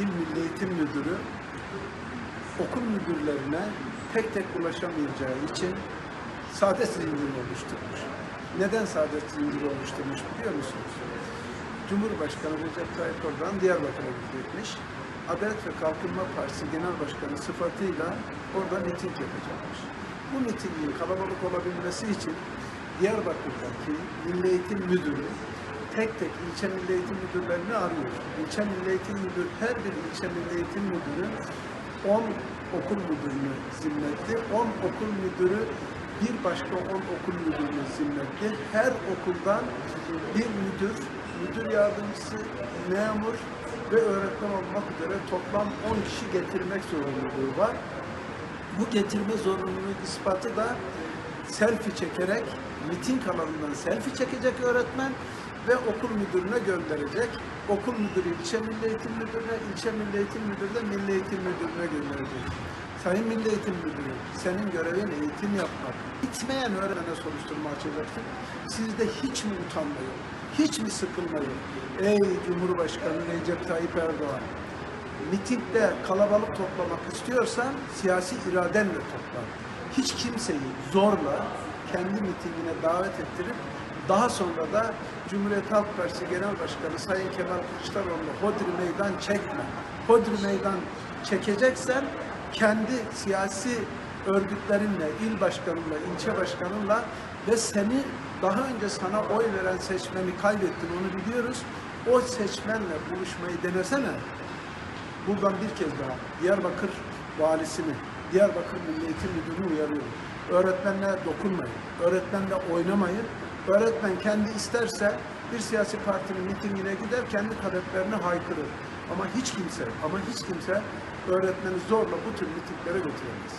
İl Milli Eğitim Müdürü okul müdürlerine tek tek ulaşamayacağı için saadet zinciri oluşturmuş. Neden saadet zinciri oluşturmuş biliyor musunuz? Cumhurbaşkanı Recep Tayyip Erdoğan Diyarbakır'a gidecekmiş. Adalet ve Kalkınma Partisi Genel Başkanı sıfatıyla orada miting yapacakmış. Bu mitingin kalabalık olabilmesi için Diyarbakır'daki Milli Eğitim Müdürü tek tek ilçe milli eğitim müdürlerini arıyor. İlçe milli eğitim müdür, her bir ilçe milli eğitim müdürü 10 okul müdürünü zimmetli, 10 okul müdürü bir başka 10 okul müdürünü zimmetli. Her okuldan bir müdür, müdür yardımcısı, memur ve öğretmen olmak üzere toplam 10 kişi getirmek zorunluluğu var. Bu getirme zorunluluğu ispatı da selfie çekerek miting alanından selfie çekecek öğretmen ve okul müdürüne gönderecek. Okul müdürü ilçe milli eğitim müdürüne, ilçe milli eğitim müdürü de milli eğitim müdürüne gönderecek. Sayın Milli Eğitim Müdürü, senin görevin eğitim yapmak. Bitmeyen öğretmene soruşturma açacaksın. Sizde hiç mi utanma yok? Hiç mi sıkılma yok? Ey Cumhurbaşkanı Recep Tayyip Erdoğan, mitingde kalabalık toplamak istiyorsan siyasi iradenle topla. Hiç kimseyi zorla kendi mitingine davet ettirip daha sonra da Cumhuriyet Halk Partisi Genel Başkanı Sayın Kemal Kılıçdaroğlu hodri meydan çekme. Hodri meydan çekeceksen kendi siyasi örgütlerinle, il başkanınla, ilçe başkanınla ve seni daha önce sana oy veren seçmeni kaybettin onu biliyoruz. O seçmenle buluşmayı denesene. Buradan bir kez daha Diyarbakır valisini, Diyarbakır Milli Eğitim Müdürü'nü uyarıyorum. Öğretmenle dokunmayın, öğretmenle oynamayın. Öğretmen kendi isterse bir siyasi partinin mitingine gider, kendi taleplerini haykırır. Ama hiç kimse, ama hiç kimse öğretmeni zorla bu tür mitinglere götüremez.